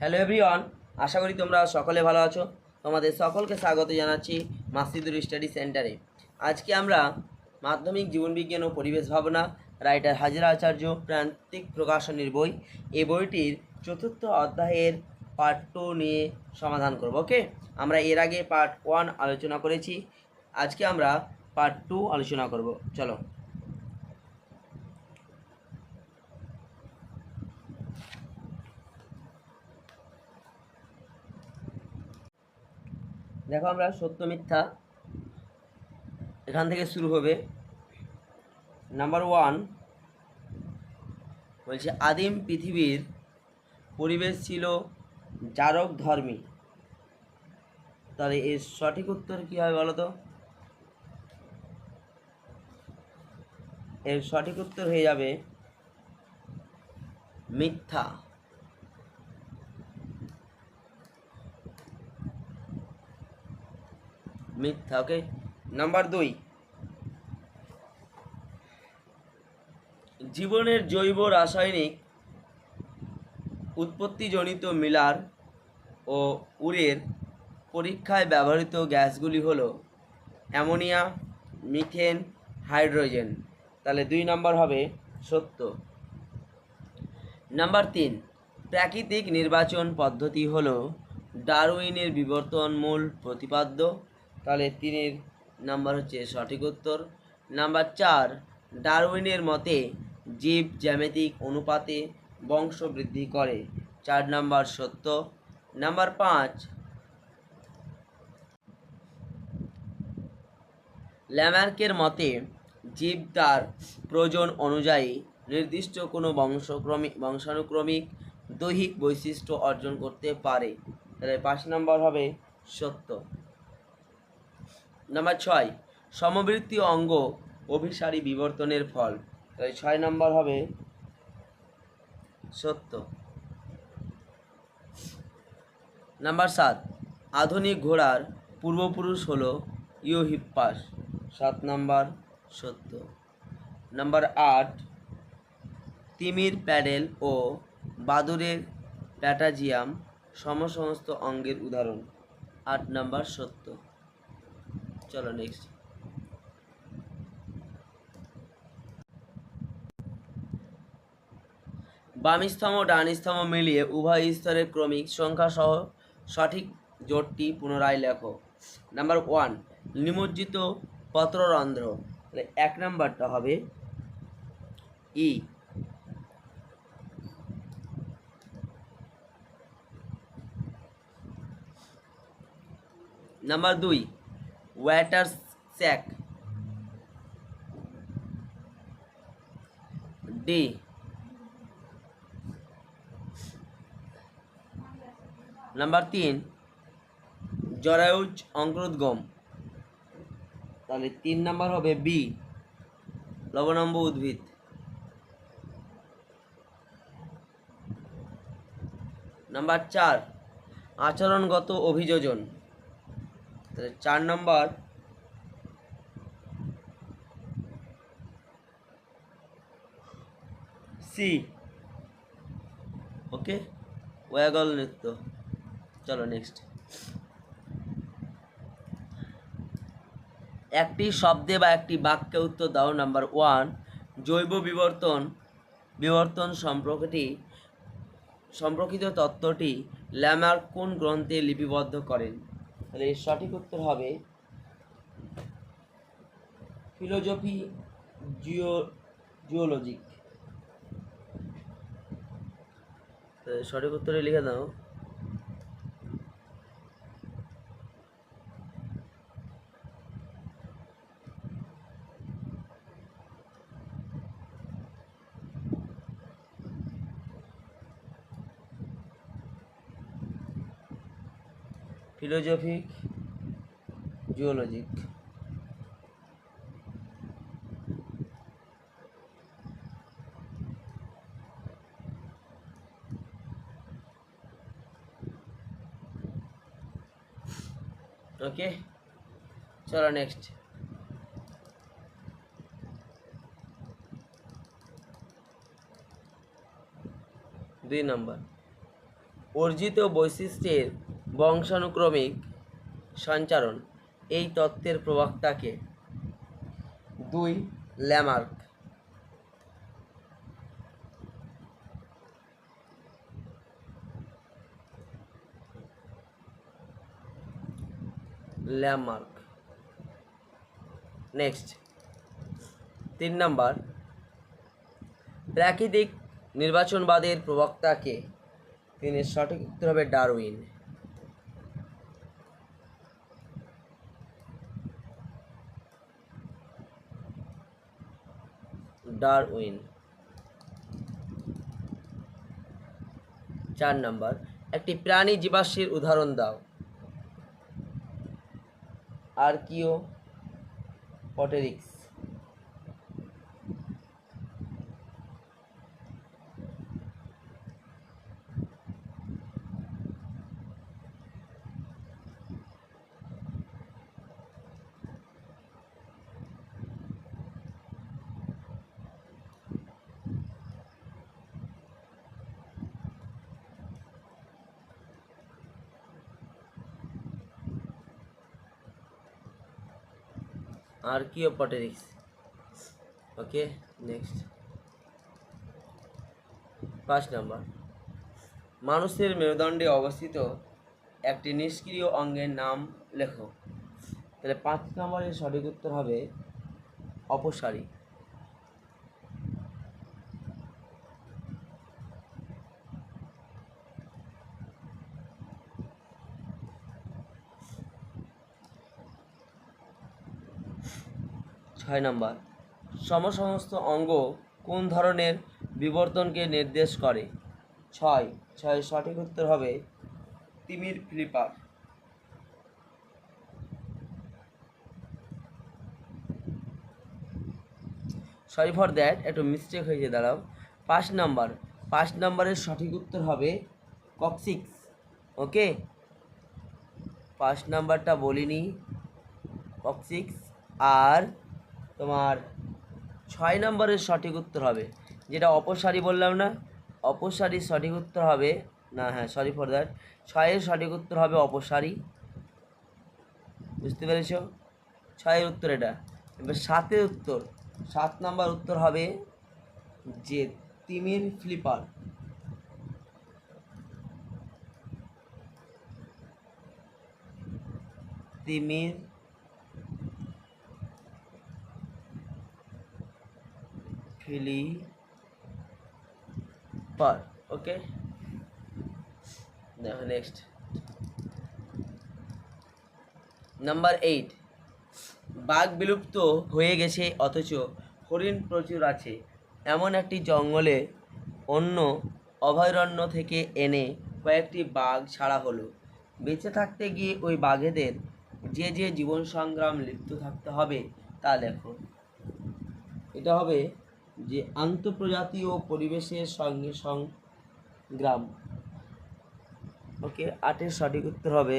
Hello everyone আশা করি তোমরা সকলে ভালো আছো। তোমাদের সকলকে স্বাগত জানাচ্ছি মাসিদুর স্টাডি সেন্টারে। আজকে আমরা মাধ্যমিক জীবনবিজ্ঞান ও পরিবেশ ভাবনা, রাইটার হাজিরা আচার্য প্রান্তিক প্রকাশনীর বই, এই বইটির চতুর্থ অধ্যায়ের পার্ট টু নিয়ে সমাধান করব ওকে আমরা এর আগে পার্ট ওয়ান আলোচনা করেছি, আজকে আমরা পার্ট টু আলোচনা করব, চলো। দেখো আমরা সত্য মিথ্যা এখান থেকে শুরু হবে। নাম্বার ওয়ান বলছে, আদিম পৃথিবীর পরিবেশ ছিল জারক ধর্মী। তাহলে এর সঠিক উত্তর কী হবে বলো তো? এর সঠিক উত্তর হয়ে যাবে মিথ্যা। মিথ্যা ওকে নাম্বার দুই। জীবনের জৈব রাসায়নিক উৎপত্তিজনিত মিলার ও উরের পরীক্ষায় ব্যবহৃত গ্যাসগুলি হলো অ্যামোনিয়া, মিথেন, হাইড্রোজেন। তাহলে দুই নাম্বার হবে সত্য। নাম্বার তিন, প্রাকৃতিক নির্বাচন পদ্ধতি হলো ডারউইনের বিবর্তন মূল প্রতিপাদ্য। তাহলে তিনের নাম্বার হচ্ছে সঠিক উত্তর। নাম্বার চার, ডারউইনের মতে জীব জ্যামিতিক অনুপাতে বংশ বৃদ্ধি করে। চার নাম্বার সত্য। নাম্বার পাঁচ, ল্যামার্কের মতে জীব তার প্রয়োজন অনুযায়ী নির্দিষ্ট কোনো বংশক্রমিক বংশানুক্রমিক দৈহিক বৈশিষ্ট্য অর্জন করতে পারে। তাহলে পাঁচ নম্বর হবে সত্য। নাম্বার ছয়, সমবৃত্তি অঙ্গ অভিসারী বিবর্তনের ফল। তাহলে ছয় নম্বর হবে সত্য। নাম্বার সাত, আধুনিক ঘোড়ার পূর্বপুরুষ হলো ইওহিপ্পাস সাত নাম্বার সত্য। নাম্বার আট, তিমির প্যাডেল ও বাদুরের প্যাটাজিয়াম সমসমস্ত অঙ্গের উদাহরণ। আট নাম্বার সত্য। চলো নেক্সট বাম স্তম্ভ ডান মিলিয়ে উভয় স্তরের ক্রমিক সংখ্যা সহ সঠিক জোটটি পুনরায় লেখো। নাম্বার ওয়ান নিমজ্জিত পত্ররন্ধ্র। এক নাম্বারটা হবে ই নাম্বার দুই ওয়াটার স্যাক। ডি। নাম্বার তিন, জরায়ুজ অঙ্কুরোদ্গম তাহলে তিন নাম্বার হবে বি, লবণাম্ব উদ্ভিদ। নাম্বার চার, আচরণগত অভিযোজন। তাহলে চার নম্বর। সি ওকে ওয়াগল নৃত্য। চলো নেক্সট একটি শব্দে বা একটি বাক্যে উত্তর দাও নাম্বার ওয়ান জৈব বিবর্তন বিবর্তন সম্পর্কটি, সম্পর্কিত তত্ত্বটি ল্যামার কোন গ্রন্থে লিপিবদ্ধ করেন? তাহলে এর সঠিক উত্তর হবে ফিলোজফি জিও জিওলজিক। সঠিক উত্তরে লিখে দাও। ফিলোজফিক জিওলজিক। ওকে চলো নেক্সট দুই নাম্বার অর্জিত বৈশিষ্ট্যের বংশানুক্রমিক সঞ্চারণ। এই তত্ত্বের প্রবক্তাকে দুই ল্যামার্ক। ল্যামার্ক। নেক্সট। তিন নাম্বার। প্রাকৃতিক নির্বাচনবাদের প্রবক্তাকে তিনি সঠিক উত্তর হবে ডারউইন। ডারউইন। চার নাম্বার একটি প্রাণী জীবাশ্মের উদাহরণ দাও। আর্কিও পটেরিক্স। আর্কিওপটেরিক্স ওকে নেক্সট পাঁচ নাম্বার মানুষের মেরুদণ্ডে অবস্থিত একটি নিষ্ক্রিয় অঙ্গের নাম লেখো। তাহলে পাঁচ নম্বরের সঠিক উত্তর হবে অপসারী। ছয় নম্বর। সমসমস্ত অঙ্গ কোন ধরনের বিবর্তনকে নির্দেশ করে? ছয়। ছয় সঠিক উত্তর হবে তিমির ফ্লিপার সরি ফর দ্যাট একটু মিস্টেক হয়েছে, দাঁড়াও। পাঁচ নাম্বার। পাঁচ নাম্বারের সঠিক উত্তর হবে কক্সিক্স। ওকে? পাঁচ নাম্বারটা বলিনি। কক্সিক্স আর তোমার ছয় নম্বরের সঠিক উত্তর হবে। যেটা অপসারী বললাম না অপসারীর সঠিক উত্তর হবে, না হ্যাঁ সরি ফর দ্যাট ছয়ের সঠিক উত্তর হবে অপসারী। বুঝতে পেরেছ? ছয়ের উত্তর এটা। এবার সাতের উত্তর, সাত নাম্বার উত্তর হবে যে তিমির ফ্লিপার। তিমির ফ্লিপার ওকে দেখো নেক্সট নাম্বার এইট বাঘ বিলুপ্ত হয়ে গেছে, অথচ হরিণ প্রচুর আছে। এমন একটি জঙ্গলে অন্য অভয়ারণ্য থেকে এনে কয়েকটি বাঘ ছাড়া হলো। বেঁচে থাকতে গিয়ে ওই বাঘেদের যে যে জীবন সংগ্রাম লিপ্ত থাকতে হবে, তা লেখো। এটা হবে যে আন্তঃপ্রজাতীয় পরিবেশের সঙ্গে সংগ্রাম। ওকে আটের সঠিক উত্তর হবে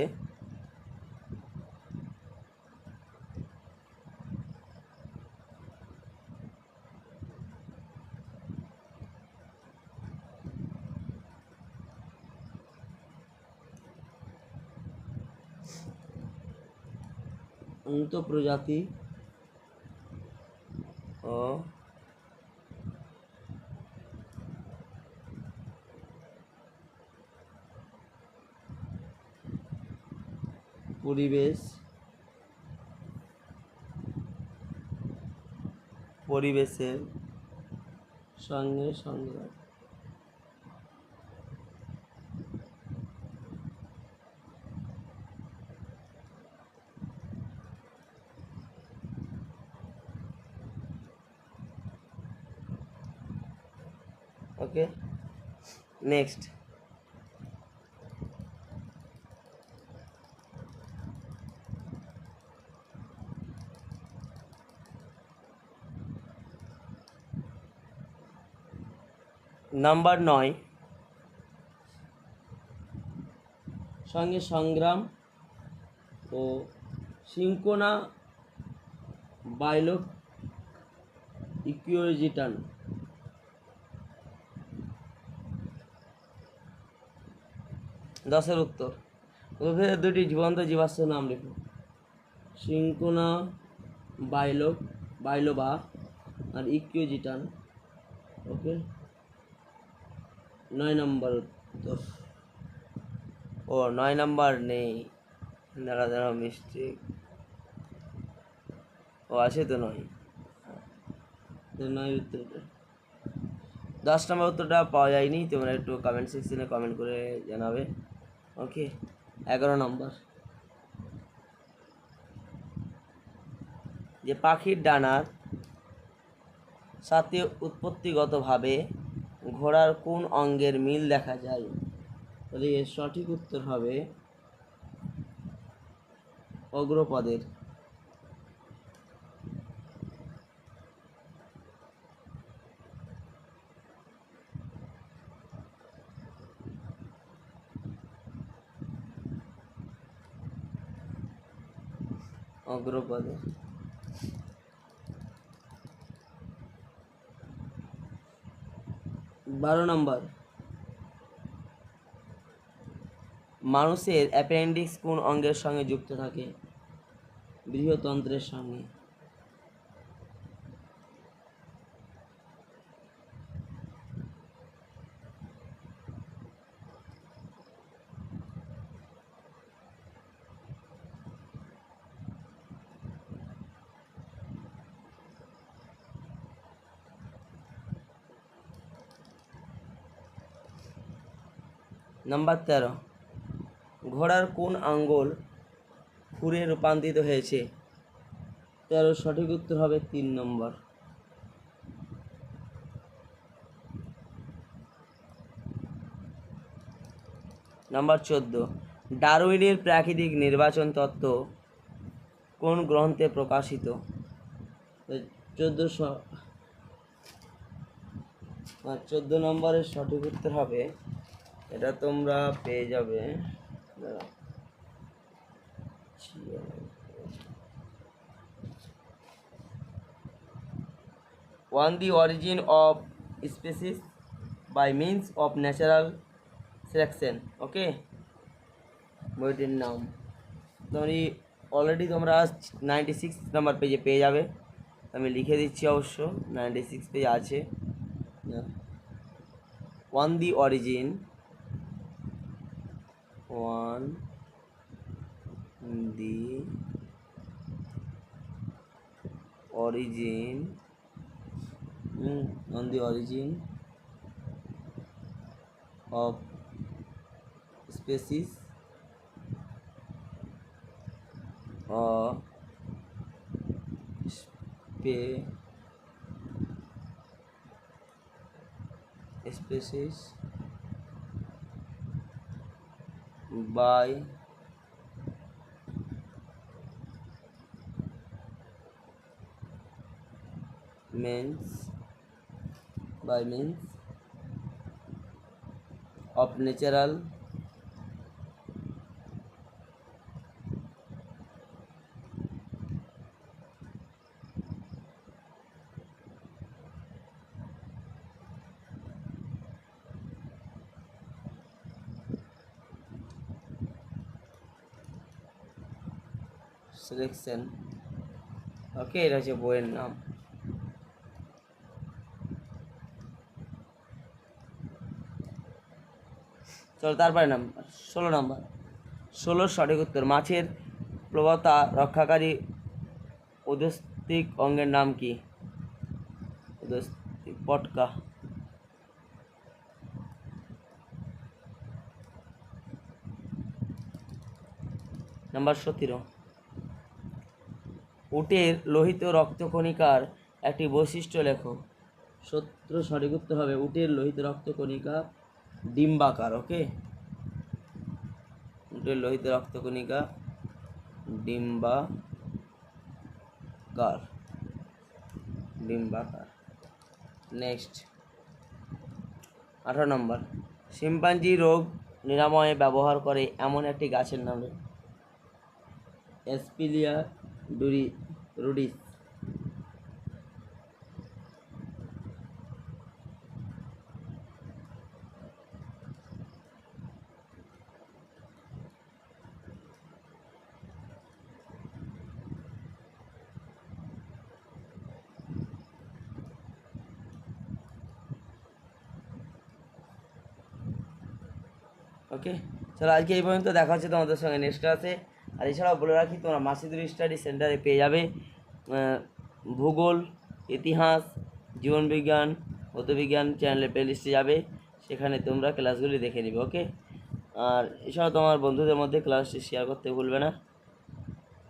আন্তঃপ্রজাতি ও পরিবেশ। পরিবেশের সঙ্গে সংগ্রাম ওকে নেক্সট নাম্বার নয়। সঙ্গে সংগ্রাম ও সিঙ্কোনা বাইলক ইকুইজিটান। দশের উত্তর। উদ্ভিদের দুটি জীবন্ত জীবাশ্মের নাম লিখো। সিঙ্কুনা বাইলো বাইলোবা আর ইকিউজিটান ওকে? নয় নম্বর উত্তর। ও, নয় নম্বর নেই। দাঁড়া দাঁড়া মিস্টেক ও, আছে তো নয়। নয় উত্তরটা। দশ নম্বর উত্তরটা পাওয়া যায়নি তোমরা একটু কমেন্ট সেকশনে কমেন্ট করে জানাবে। ওকে এগারো নম্বর। যে পাখির ডানার সাথে উৎপত্তিগতভাবে ঘোড়ার কোন অঙ্গের মিল দেখা যায়? তাহলে এর সঠিক উত্তর হবে অগ্রপদের। অগ্রপদে। বারো নম্বর। মানুষের অ্যাপেন্ডিক্স কোন অঙ্গের সঙ্গে যুক্ত থাকে? বৃহতন্ত্রের সঙ্গে। নাম্বার তেরো। ঘোড়ার কোন আঙ্গুল ফুরে রূপান্তরিত হয়েছে? তেরো, সঠিক উত্তর হবে তিন নম্বর। নাম্বার চোদ্দ। ডারউইনের প্রাকৃতিক নির্বাচন তত্ত্ব কোন গ্রন্থে প্রকাশিত? চোদ্দোশো চোদ্দ নম্বরের সঠিক উত্তর হবে এটা তোমরা পেয়ে যাবে। On the origin of species by means of natural selection okay বইটির নাম তুমি অলরেডি তোমরা নাইনটি সিক্স নাম্বার পেজে পেয়ে যাবে। আমি লিখে দিচ্ছি অবশ্য নাইনটি সিক্স পেজ আছে। On the origin on the mm, on the origin of species or spe species by. Means by means of natural selection okay এটা হচ্ছে বইয়ের নাম চলো তারপরে নাম্বার ষোলো নাম্বার ষোলোর সঠিক উত্তর, মাছের প্রবতা রক্ষাকারী উদস্তিক অঙ্গের নাম কি? উদস্তিক পটকা। নাম্বার সতেরো। উটের লোহিত রক্তকণিকার একটি বৈশিষ্ট্য লেখো। সত্য সঠিক উত্তর হবে, উটের লোহিত রক্তকণিকা ডিম্বাকার, ওকে? উটের লোহিত রক্তকণিকা ডিম্বাকার ডিম্বাকার। নেক্সট। আঠারো নম্বর। শিম্পাঞ্জি রোগ নিরাময়ে ব্যবহার করে এমন একটি গাছের নামে এসপিলিয়া ডুরি রুডিস ওকে চলো আজকে এই পর্যন্ত দেখা হচ্ছে তোমাদের সঙ্গে। নেক্সট ক্লাসে আর এছাড়াও বলে রাখি, তোমরা মাসিদুর স্টাডি সেন্টারে পেয়ে যাবে ভূগোল, ইতিহাস, জীবনবিজ্ঞান, ভৌতবিজ্ঞান চ্যানেলের প্লেলিস্টে যাবে, সেখানে তোমরা ক্লাসগুলি দেখে নিবে ওকে আর এছাড়াও তোমার বন্ধুদের মধ্যে ক্লাসটি শেয়ার করতে ভুলবে না।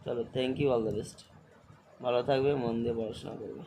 চলো thank you all the best ভালো থাকবে, মন দিয়ে পড়াশোনা করবে।